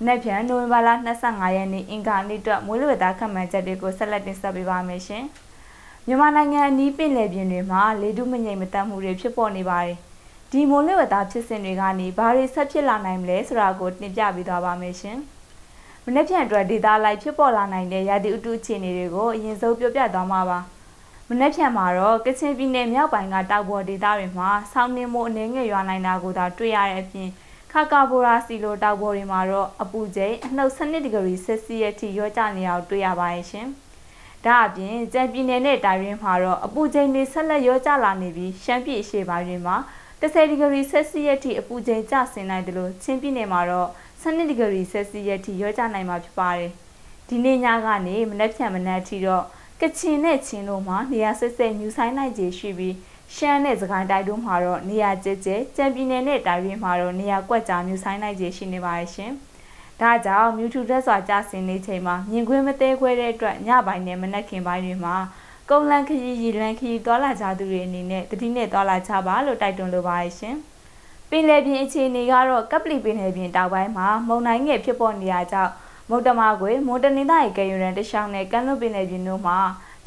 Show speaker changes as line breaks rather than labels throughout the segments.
။နေ့ပြန်နိုဝင်ဘာလ25ရက်နေ့အင်္ဂါနေ့အတွက်မိုးလေဝသခန့်မှန်းချက်တွေကိုဆက်လက်တင်ဆက်ပေးပါမယ်ရှင်။မြန်မာနိုင်ငံအနီးပင်လယ်ပြင်တွေမှာလေတုမငိမ်မတက်မှုတွေဖြစ်ပေါ်နေပါတယ်။ဒီမိုးလေဝသဖြစ်စဉ်တွေကနေဘာတွေဆက်ဖြစ်လာနိုင်မလဲဆိုတာကိုတင်ပြပေးသွားပါမယ်ရှင်။မနေ့ပြန်အတွက်ဒေတာလိုက်ဖြစ်ပေါ်လာနိုင်တဲ့ရာသီဥတုအခြေအနေတွေကိုအရင်ဆုံးပြောပြသွားမှာပါ။မနေ့ပြန်မှာတော့ကချင်ပြည်နယ်မြောက်ပိုင်းကတောက်ပေါ်ဒေသတွေမှာဆောင်းနှင်းမိုးအနေငယ်ရွာနိုင်တာကိုသာတွေ့ရတဲ့အပြင် ခါကာဘိုရာစီလိုတောက်ပေါ်တွေမှာတော့အပူချိန်အနှုတ်12ဒီဂရီဆယ်စီယပ်ထိရောကျနေတာကိုတွေ့ရပါရဲ့ရှင်။ဒါအပြင်ကြံပြည်နယ်နဲ့တိုင်းရင်းမှာတော့အပူချိန်တွေဆက်လက်ရောကျလာနေပြီးရှမ်းပြည်အရှေ့ပိုင်းတွေမှာ10ဒီဂရီဆယ်စီယပ်ထိအပူချိန်ကျဆင်းနိုင်တယ်လို့ချင်းပြည်နယ်မှာတော့12ဒီဂရီဆယ်စီယပ်ထိရောကျနိုင်မှာဖြစ်ပါတယ်။ဒီနေ့ညကနေမနက်ဖြန်မနက်ထိတော့ကချင်နဲ့ချင်းတို့မှာနေရာဆက်ဆက်ညူဆိုင်နိုင်ခြေရှိပြီး ရှမ်းနဲ့စကိုင်းတိုင်းတို့မှာတော့နေရာကျကျကြံပြည်နယ်နဲ့တိုင်းရင်းမှာတော့နေရာကွက်ကြားမြူဆိုင်နိုင်ခြေရှိနေပါရဲ့ရှင်။ဒါကြောင့်မြူထူတက်စွာကြာဆင်းနေချိန်မှာမြင်ကွင်းမသေးခွဲတဲ့အတွက်ညပိုင်းနဲ့မနက်ခင်းပိုင်းတွေမှာကုန်းလန်းခရီးရီလန်းခရီးသွားလာကြသူတွေအနေနဲ့တတိနဲ့သွားလာကြပါလို့တိုက်တွန်းလိုပါရဲ့ရှင်။ပင်လယ်ပြင်အခြေအနေကတော့ကပလီပင်လယ်ပြင်တောက်ပိုင်းမှာမုန်တိုင်းငယ်ဖြစ်ပေါ်နေရကြောင်းမုတ်တမကွေမွန်တနင်္သာရီကယ်ယူရန်တရှောင်းနဲ့ကမ်းလွန်ပင်လယ်ပြင်တို့မှာ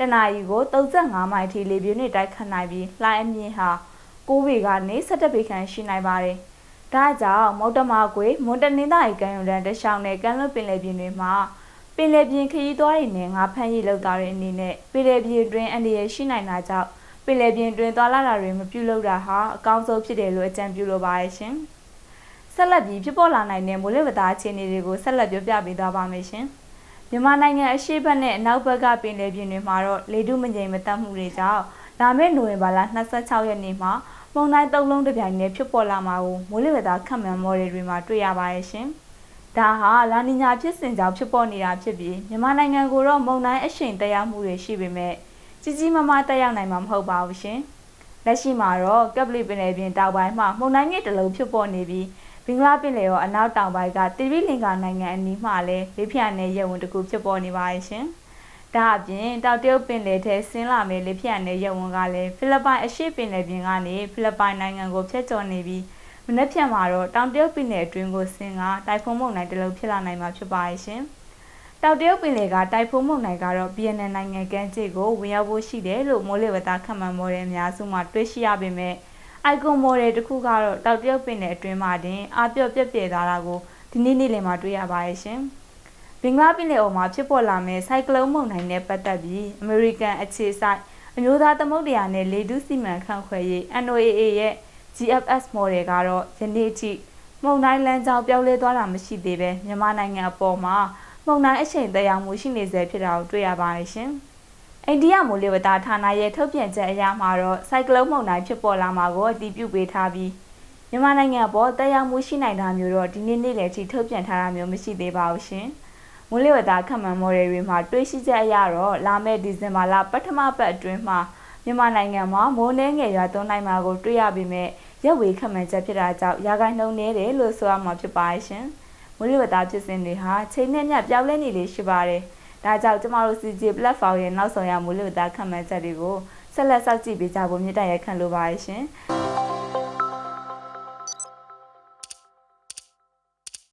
တနအီကို35မိုင်ထိလေပြင်းနဲ့တိုက်ခတ်နိုင်ပြီးလှိုင်းအမြင့်ဟာ9ပေကနေ17ပေခန့်ရှိနိုင်ပါတယ်။ဒါကြောင့်မုတ်တမကွေမွန်တနင်္သာရီကမ်းရိုးတန်းတရှောင်းနဲ့ကမ်းလွန်ပင်လယ်ပြင်တွေမှာပင်လယ်ပြင်ခရီးသွားတွေနဲ့ငါဖမ်းရည်လောက်တာတွေအနေနဲ့ပင်လယ်ပြင်တွင်အန္တရာယ်ရှိနိုင်တာကြောင့်ပင်လယ်ပြင်တွင်သွားလာတာတွေမပြုလုပ်တာဟာအကောင်းဆုံးဖြစ်တယ်လို့အကြံပြုလိုပါရဲ့ရှင်။ဆက်လက်ပြီးဖြစ်ပေါ်လာနိုင်တဲ့မိုးလေဝသအခြေအနေတွေကိုဆက်လက်ပြောပြပေးသွားပါမယ်ရှင်။ မြန်မာနိုင်ငံအရှေ့ဘက်နဲ့အနောက်ဘက်ကပင်လယ်ပြင်တွေမှာတော့လေထုမငြိမ်မသက်မှုတွေကြောင့်လာမယ့်နိုဝင်ဘာလ26ရက်နေ့မှာမုန်တိုင်းသုံးလုံးတစ်ပြိုင်တည်းဖြစ်ပေါ်လာမှာကိုမိုးလေဝသခန့်မှန်းမော်ဒယ်တွေမှာတွေ့ရပါရဲ့ရှင်။ဒါဟာလာနီညာဖြစ်စဉ်ကြောင့်ဖြစ်ပေါ်နေတာဖြစ်ပြီးမြန်မာနိုင်ငံကိုတော့မုန်တိုင်းအရှိန်တက်ရောက်မှုတွေရှိပေမဲ့ကြီးကြီးမားမားတက်ရောက်နိုင်မှာမဟုတ်ပါဘူးရှင်။လက်ရှိမှာတော့ကပ်ပလီပင်လယ်ပြင်တောင်ပိုင်းမှာမုန်တိုင်းငယ်တစ်လုံးဖြစ်ပေါ်နေပြီး ဘင်္ဂလားပင်လယ်ရောအနောက်တောင်ပိုင်းကတိရိလင်္ကာနိုင်ငံအနီးမှာလည်းလေပြင်းနဲ့ရဲဝင်တစ်ခုဖြစ်ပေါ်နေပါရဲ့ရှင်။ဒါအပြင်တောက်တရုတ်ပင်လယ်ထဲဆင်းလာမယ့်လေပြင်းနဲ့ရဲဝင်ကလည်းဖိလစ်ပိုင်အရှေ့ပင်လယ်ပြင်ကနေဖိလစ်ပိုင်နိုင်ငံကိုဖျက်ကျော်နေပြီးမနက်ဖြန်မှာတော့တောင်တရုတ်ပင်လယ်အတွင်းကိုဆင်းကတိုင်ဖုန်းမုန်တိုင်းတစ်လုံးဖြစ်လာနိုင်မှာဖြစ်ပါရဲ့ရှင်။တောက်တရုတ်ပင်လယ်ကတိုင်ဖုန်းမုန်တိုင်းကတော့ BNN နိုင်ငံကမ်းခြေကိုဝင်ရောက်ဖို့ရှိတယ်လို့မိုးလေဝသခန့်မှန်းမော်တဲ့အများစုမှတွေးရှိရပေမဲ့ icon model တစ်ခုကတော့တောက်တရုတ်ပင်နယ်အတွင်းမှာတင်အပြော့ပြက်ပြဲသွားတာကိုဒီနေ့နေ့လည်မှာတွေ့ရပါရဲ့ရှင်။ဘင်္ဂလားပင်လယ်အော်မှာဖြစ်ပေါ်လာမယ့်ဆိုင်ကလုန်းမုန်တိုင်းနဲ့ပတ်သက်ပြီးအမေရိကန်အခြေစိုက်အမျိုးသားသမုဒ္ဒရာနဲ့လေတုစီမံခန့်ခွဲရေး NOAA ရဲ့ GFS model ကတော့ယနေ့ထိမုန်တိုင်းလမ်းကြောင်းပြောင်းလဲသွားတာမရှိသေးပဲမြန်မာနိုင်ငံအပေါ်မှာမုန်တိုင်းအချိန်သက်ရောက်မှုရှိနေစေဖြစ်တာကိုတွေ့ရပါရဲ့ရှင်။ အိန္ဒိယမိုးလေဝသဌာနရဲ့ထုတ်ပြန်ချက်အရမှာတော့ဆိုင်ကလုန်းမုန်တိုင်းဖြစ်ပေါ်လာမှာကိုအတည်ပြုပေးထားပြီးမြန်မာနိုင်ငံပေါ်တက်ရောက်မှုရှိနိုင်တာမျိုးတော့ဒီနေ့နေ့လယ်ထိထုတ်ပြန်ထားတာမျိုးမရှိသေးပါဘူးရှင်။မိုးလေဝသခန့်မှန်းမော်ဒယ်တွေမှာတွေးရှိချက်အရတော့လာမယ့်ဒီဇင်ဘာလပထမပတ်အတွင်းမှာမြန်မာနိုင်ငံမှာမိုးနှဲငယ်ရွာသွန်းနိုင်မှာကိုတွေ့ရပေမဲ့ရက်ဝေခန့်မှန်းချက်ဖြစ်တာကြောင့်ရာဂိုင်းနှုန်းနေတယ်လို့ဆိုရမှာဖြစ်ပါရှင်။မိုးလေဝသဖြစ်စဉ်တွေဟာချိန်နဲ့ညပြောင်းလဲနေလေရှိပါတယ်။ ဒါကြောင့်ကျမတို့ CJ platform ရဲ့နောက်ဆုံးရမူလို့တာခံမှန်းချက်တွေကိုဆက်လက်စောင့်ကြည့်ပေးကြဖို့မြစ်တရခံလိုပါရှင်။